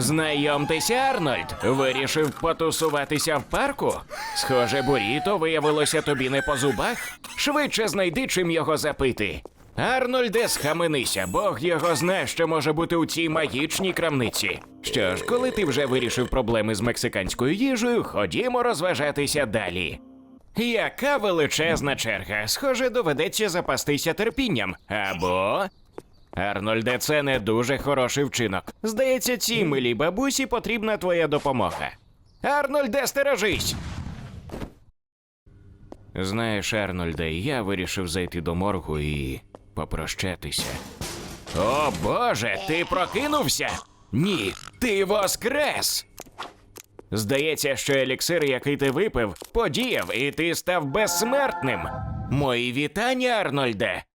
Знайомтеся, Арнольд. Вирішив потусуватися в парку? Схоже, буріто виявилося тобі не по зубах. Швидше знайди, чим його запити. Арнольде, схаменися, Бог його знає, що може бути у цій магічній крамниці. Що ж, коли ти вже вирішив проблеми з мексиканською їжею, ходімо розважатися далі. Яка величезна черга. Схоже, доведеться запастися терпінням. Або. Арнольде, це не дуже хороший вчинок. Здається, цій милій бабусі потрібна твоя допомога. Арнольде, стережись! Знаєш, Арнольде, я вирішив зайти до моргу і попрощатися. О Боже, ти прокинувся? Ні, ти воскрес! Здається, що еліксир, який ти випив, подіяв, і ти став безсмертним. Мої вітання, Арнольде.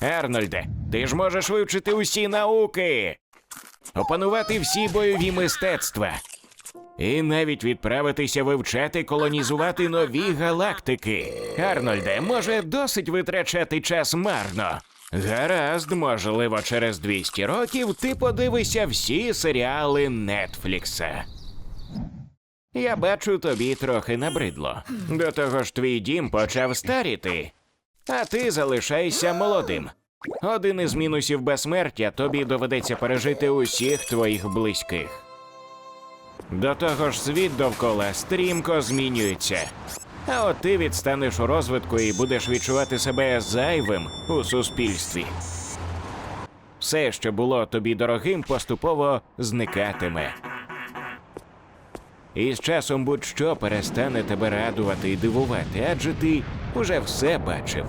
Арнольде, ти ж можеш вивчити усі науки, опанувати всі бойові мистецтва. І навіть відправитися вивчати колонізувати нові галактики. Арнольде, може, досить витрачати час марно. Гаразд, можливо, через 200 років ти подивишся всі серіали Нетфлікса. Я бачу, тобі трохи набридло. До того ж, твій дім почав старіти, а ти залишайся молодим. Один із мінусів безсмертя тобі доведеться пережити усіх твоїх близьких. До того ж, світ довкола стрімко змінюється. А от ти відстанеш у розвитку і будеш відчувати себе зайвим у суспільстві. Все, що було тобі дорогим, поступово зникатиме. І з часом будь-що перестане тебе радувати і дивувати, адже ти уже все бачив.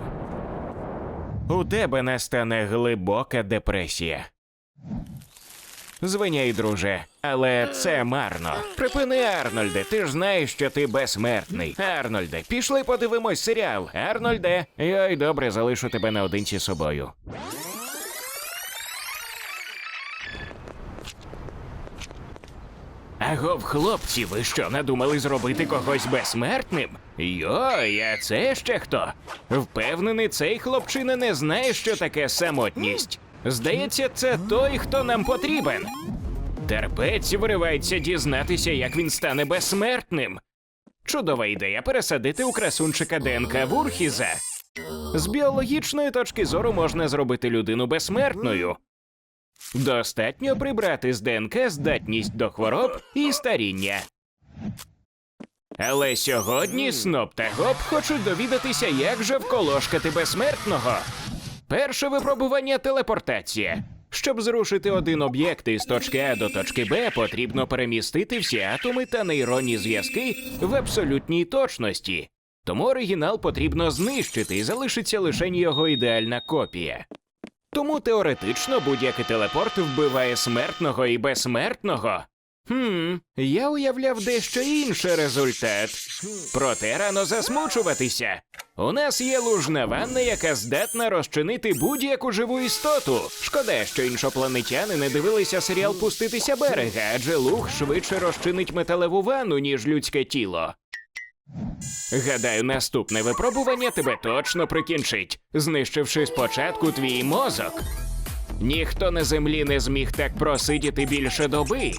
У тебе настане глибока депресія. Звиняй, друже, але це марно. Припини, Арнольде, ти ж знаєш, що ти безсмертний. Арнольде, пішли подивимось серіал. Арнольде, йой, добре, залишу тебе наодинці з собою. Агов, хлопці, ви що надумали зробити когось безсмертним? Йой, а це ще хто? Впевнений, цей хлопчина не знає, що таке самотність. Здається, це той, хто нам потрібен. Терпець виривається дізнатися, як він стане безсмертним. Чудова ідея пересадити у красунчика ДНК Вурхіза. З біологічної точки зору можна зробити людину безсмертною. Достатньо прибрати з ДНК здатність до хвороб і старіння. Але сьогодні Сноп та Гоп хочуть довідатися, як же вколошкати безсмертного. Перше випробування телепортація. Щоб зрушити один об'єкт із точки А до точки Б, потрібно перемістити всі атоми та нейронні зв'язки в абсолютній точності. Тому оригінал потрібно знищити і залишиться лише його ідеальна копія. Тому теоретично будь-який телепорт вбиває смертного і безсмертного. Хм, я уявляв дещо інший результат. Проте рано засмучуватися. У нас є лужна ванна, яка здатна розчинити будь-яку живу істоту. Шкода, що іншопланетяни не дивилися серіал Пуститися берега, адже луг швидше розчинить металеву ванну, ніж людське тіло. Гадаю, наступне випробування тебе точно прикінчить, знищивши спочатку твій мозок. Ніхто на землі не зміг так просидіти більше доби.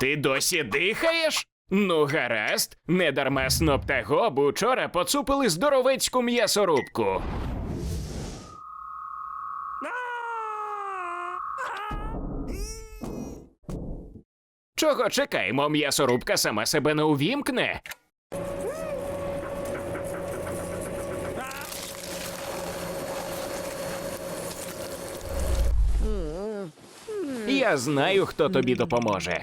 Ти досі дихаєш? Ну, гаразд, недарма сноп та гоб учора поцупили здоровецьку м'ясорубку. Чого чекаємо? М'ясорубка сама себе не увімкне. Я знаю, хто тобі допоможе.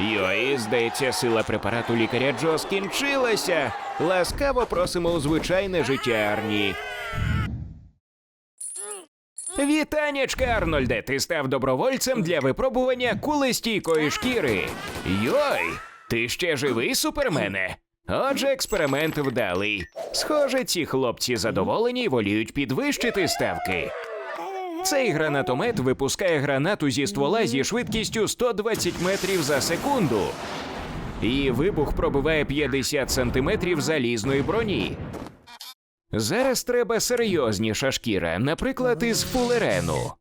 Йой, здається, сила препарату лікаря Джо скінчилася. Ласкаво просимо у звичайне життя Арні. Вітанечка, Арнольде! Ти став добровольцем для випробування кулестійкої шкіри. Йой! Ти ще живий, супермене? Отже, експеримент вдалий. Схоже, ці хлопці задоволені і воліють підвищити ставки. Цей гранатомет випускає гранату зі ствола зі швидкістю 120 метрів за секунду. Її вибух пробиває 50 сантиметрів залізної броні. Зараз треба серйозніша шкіра, наприклад, із фулерену.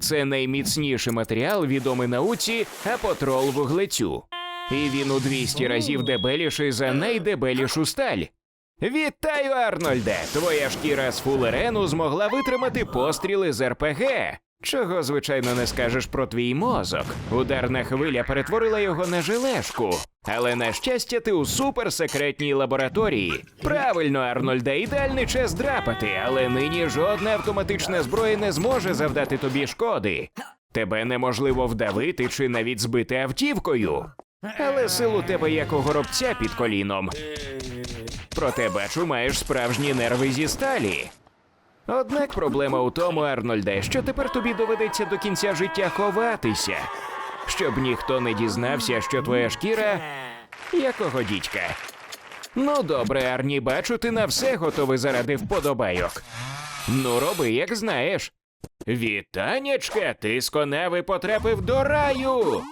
Це найміцніший матеріал, відомий науці апотрол вуглецю. І він у 200 разів дебеліший за найдебелішу сталь. Вітаю, Арнольде! Твоя шкіра з фулерену змогла витримати постріли з РПГ. Чого, звичайно, не скажеш про твій мозок. Ударна хвиля перетворила його на жилешку. Але на щастя, ти у суперсекретній лабораторії. Правильно, Арнольде, ідеальний час драпати, але нині жодна автоматична зброя не зможе завдати тобі шкоди. Тебе неможливо вдавити чи навіть збити автівкою. Але сил у тебе як у горобця під коліном. Проте бачу, маєш справжні нерви зі сталі. Однак проблема у тому, Арнольде, що тепер тобі доведеться до кінця життя ховатися, щоб ніхто не дізнався, що твоя шкіра якого дідька. Ну, добре, Арні, бачу, ти на все готовий заради вподобайок. Ну, роби, як знаєш. Вітанячка, ти з коневи потрапив до раю.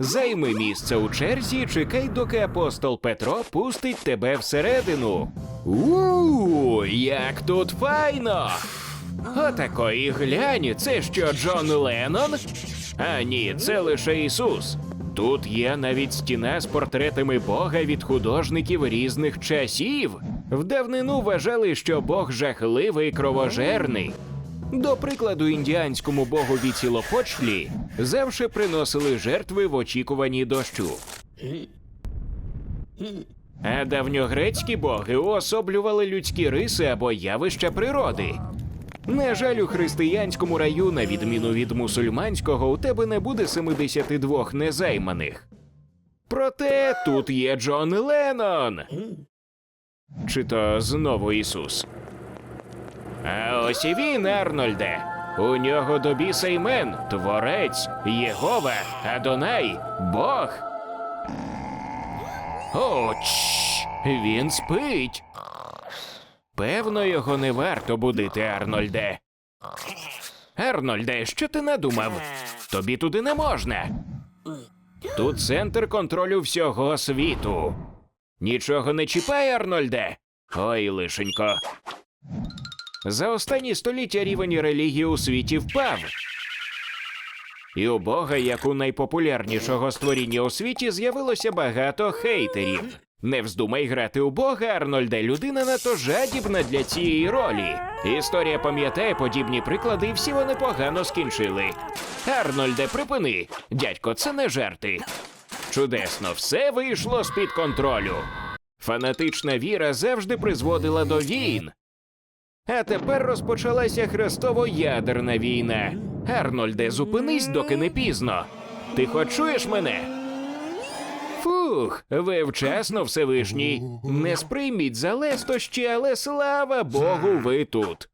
Займи місце у черзі, і чекай, доки апостол Петро пустить тебе всередину. У, як тут файно! Отакої глянь, це що Джон Леннон? А ні, це лише Ісус. Тут є навіть стіна з портретами Бога від художників різних часів. В давнину вважали, що Бог жахливий кровожерний. До прикладу, індіанському богові цілопочлі завше приносили жертви в очікуванні дощу. А давньогрецькі боги уособлювали людські риси або явища природи. На жаль, у християнському раю, на відміну від мусульманського, у тебе не буде 72 незайманих. Проте тут є Джон Леннон. Чи то знову Ісус? А ось і він, Арнольде. У нього до біса імен Творець, Єгова, Адонай, Бог. О, чш, він спить. Певно, його не варто будити, Арнольде. Арнольде, що ти надумав? Тобі туди не можна. Тут центр контролю всього світу. Нічого не чіпай, Арнольде. Ой, лишенько. За останні століття рівень релігії у світі впав. І у Бога, як у найпопулярнішого створіння у світі, з'явилося багато хейтерів. Не вздумай грати у Бога, Арнольде, людина надто жадібна для цієї ролі. Історія пам'ятає подібні приклади, і всі вони погано скінчили. Арнольде, припини. Дядько, це не жарти. Чудесно, все вийшло з-під контролю. Фанатична віра завжди призводила до війн. А тепер розпочалася хрестово-ядерна війна. Арнольде, зупинись, доки не пізно. Ти хоч чуєш мене? Фух, ви вчасно, Всевишній. Не сприйміть за лестощі, але слава Богу, ви тут.